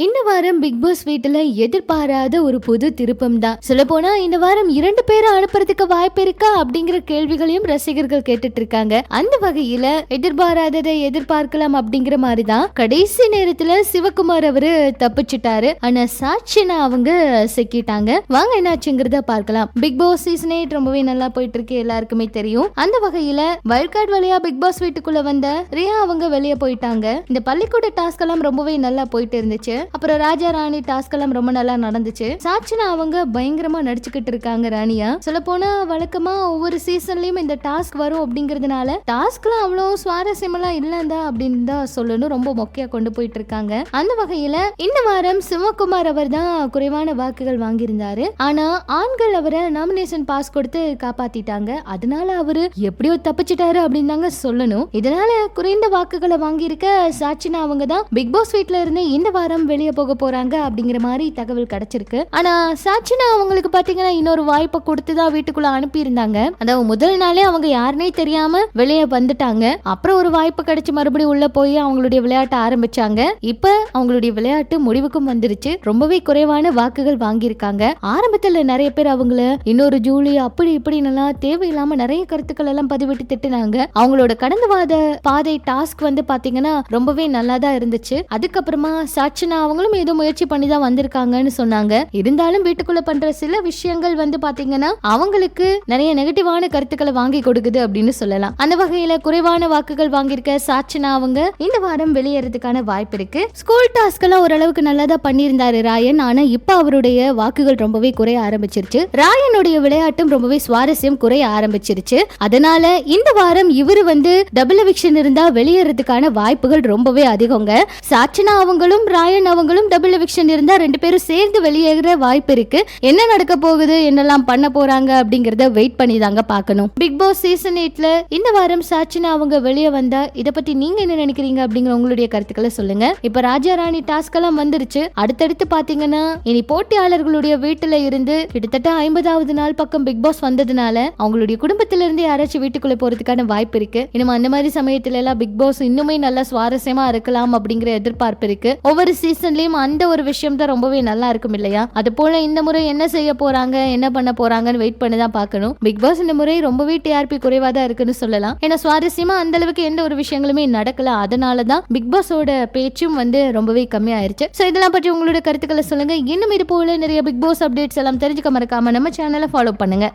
இந்த வாரம் big pass வீட்டுல எதிர்பாராத ஒரு புது திருப்பம் தான் சொல்ல போனா இந்த வாரம் இரண்டு பேரை அனுப்புறதுக்கு வாய்ப்பு இருக்கா அப்படிங்கிற கேள்விகளையும் ரசிகர்கள் கேட்டுட்டு இருக்காங்க அந்த வகையில எதிர்பாராததை எதிர்பார்க்கலாம் அப்படிங்கிற மாதிரி தான் கடைசி நேரத்துல சிவகுமார் அவரு தப்பிச்சிட்டாரு. ஆனா சாட்சினா அவங்க சிக்கிட்டாங்க. வாங்க என்னாச்சுங்கிறத பார்க்கலாம். பிக் பாஸ் சீசனே ரொம்பவே நல்லா போயிட்டு இருக்கு எல்லாருக்குமே தெரியும். அந்த வகையில வயல்கார்டு வழியா பிக் பாஸ் வீட்டுக்குள்ள வந்த ரியா அவங்க வெளியே போயிட்டாங்க. இந்த பள்ளிக்கூட டாஸ்க் எல்லாம் ரொம்பவே நல்லா போயிட்டு இருந்துச்சு. அப்புறம் ராஜா ராணி டாஸ்க் எல்லாம் ரொம்ப நல்லா நடந்துச்சு. சாட்சினா அவங்க பயங்கரமா நடிச்சுக்கிட்டு இருக்காங்க ராணியா. சொல்ல போனா வழக்கமா ஒவ்வொரு சீசன்லயும் இந்த டாஸ்க் வரும் அப்படிங்கறதுனால டாஸ்க்லாம் அவ்வளோ சுவாரஸ்யமெல்லாம் இல்லந்தா அப்படின்னு தான் சொல்லணும். ரொம்ப மொக்கையா கொண்டு போயிட்டு இருக்காங்க. அந்த வகையில இந்த வாரம் சிவகுமார் அவர் தான் குறைவான வாக்குகள் வாங்கியிருந்தாரு. ஆனா ஆண்கள் அவரை நாமினேஷன் பாஸ் கொடுத்து காப்பாத்திட்டாங்க. அதனால அவரு எப்படியோ தப்பிச்சிட்டாரு அப்படின்னு தாங்க சொல்லணும். இதனால குறைந்த வாக்குகளை வாங்கியிருக்க சாட்சினா அவங்க தான். பிக் பாஸ் வீட்ல இருந்து இந்த வாரம் வெளியே போக போறாங்க அப்படிங்கிற மாதிரி தகவல் கிடைச்சிருக்கு. ஆனா சாச்சினா அவங்களுக்கு பாத்தீங்கன்னா இன்னொரு வாய்ப்பை கொடுத்து தான் வீட்டுக்குள்ள அனுப்பியிருந்தாங்க. அதாவது முதல் நாளே அவங்க யாருனே தெரியாம வெளியே வந்துட்டாங்க. அப்புறம் ஒரு வாய்ப்பு கிடைச்சு மறுபடியும் உள்ள போய் அவங்களுடைய விளையாட்டை ஆரம்பிச்சாங்க. இப்ப அவங்களுடைய விளையாட்டு முடிவுக்கும் வந்துருச்சு. ரொம்பவே குறைவான வாக்குகள் வாங்கியிருக்காங்க. ஆரம்பத்துல நிறைய பேர் அவங்கள இன்னொரு ஜூலி அப்படி இப்படின்னு தேவையில்லாம நிறைய கருத்துக்கள் எல்லாம் பதிவிட்டு திட்டுனாங்க. அவங்களோட கடந்து வாத பாதை டாஸ்க் வந்து பாத்தீங்கன்னா ரொம்பவே நல்லா தான் இருந்துச்சு. அதுக்கப்புறமா சாட்சினா அவங்களும் ஏதோ முயற்சி பண்ணி தான் வந்திருக்காங்கன்னு சொன்னாங்க. இருந்தாலும் வீட்டுக்குள்ள பண்ற சில விஷயங்கள் வந்து பாத்தீங்கன்னா அவங்களுக்கு நிறைய நெகட்டிவான கருத்துக்களை வாங்கி கொடுக்குது அப்படின்னு சொல்லலாம். அந்த வகையில குறைவான வாக்குகள் வாங்கியிருக்க சாட்சினா அவங்க இந்த வாரம் வெளியேறதுக்கான வாய்ப்பு இருக்கு. ஸ்கூல் டாஸ்க் எல்லாம் ஓரளவுக்கு நல்லா தான் பண்ணியிருந்தாரு ராயன். ஆனா இப்ப அவருடைய வாக்குகள் ரொம்பவே குறைய ஆரம்பிச்சிருச்சு. ராயனுடைய விளையாட்டும் ரொம்பவே சுவாரஸ்யம் குறைய ஆரம்பிச்சிருச்சு. அதனால இந்த வாரம் இவரு வந்து டபுள் எவிக்ஷன் இருந்தா வெளியேறதுக்கான வாய்ப்புகள் ரொம்பவே அதிகங்க. சாட்சினா அவங்களும் ராயன் அவங்களும் டபுள் எவிக்ஷன் இருந்தா ரெண்டு பேரும் சேர்ந்து வெளியேற வாய்ப்பு இருக்கு. என்ன நடக்க போகுது? என்னெல்லாம் பண்ண போறாங்க? அப்படிங்கறத வெயிட் பண்ணி தாங்க பார்க்கணும். பிக் பாஸ் சீசன் எயிட்ல இந்த வாரம் சாச்சினா அவங்க வெளியே வந்தா இத பத்தி நீங்க என்ன நினைக்கிறீங்க? அப்படிங்கிற உங்களுடைய கருத்துக்களை சொல்லுங்க. இப்ப ராஜா ராணி டாஸ்க் எல்லாம் வந்துருச்சு. அடுத்தடுத்து பாத்தீங்கன்னா இனி போட்டியாளர்களுடைய வீட்டுல இருந்து கிட்டத்தட்ட ஐம்பதாவது நாள் பக்கம் பிக் பாஸ் வந்ததுனால அவங்களுடைய குடும்பத்தில இருந்து யாராச்சும் வீட்டுக்குள்ள போறதுக்கான வாய்ப்பு இருக்கு. இனிமே அந்த மாதிரி சமயத்துல எல்லாம் பிக் பாஸ் இன்னுமே நல்லா சுவாரஸ்யமா இருக்கலாம் அப்படிங்கிற எதிர்பார்ப்பு இருக்கு. ஒவ்வொரு சீசன்லயும் அந்த ஒரு விஷயம் தான் ரொம்பவே நல்லா இருக்கும் இல்லையா? அது போல இந்த முறை என்ன செய்ய போறாங்க என்ன பண்ண போறாங்கன்னு வெயிட் பண்ணி தான் பார்க்கணும். பிக் பாஸ் இந்த முறை ரொம்பவே டிஆர்பி குறைவா தான் இருக்குன்னு சொல்லலாம். ஏன்னா சுவாரஸ்யமா அந்த அளவுக்கு எந்த ஒரு விஷயங்களுமே நடக்கல. அதனால தான் பிக் பாஸோட பேச்சும் வந்து ரொம்பவே கம்மியாயிருச்சு. ஸோ இதெல்லாம் பற்றி உங்களோட கருத்துக்களை சொல்லுங்க. இன்னும் இது போல நிறைய பிக் பாஸ் அப்டேட்ஸ் எல்லாம் தெரிஞ்சுக்க மறக்காம நம்ம சேனலை ஃபாலோ பண்ணுங்க.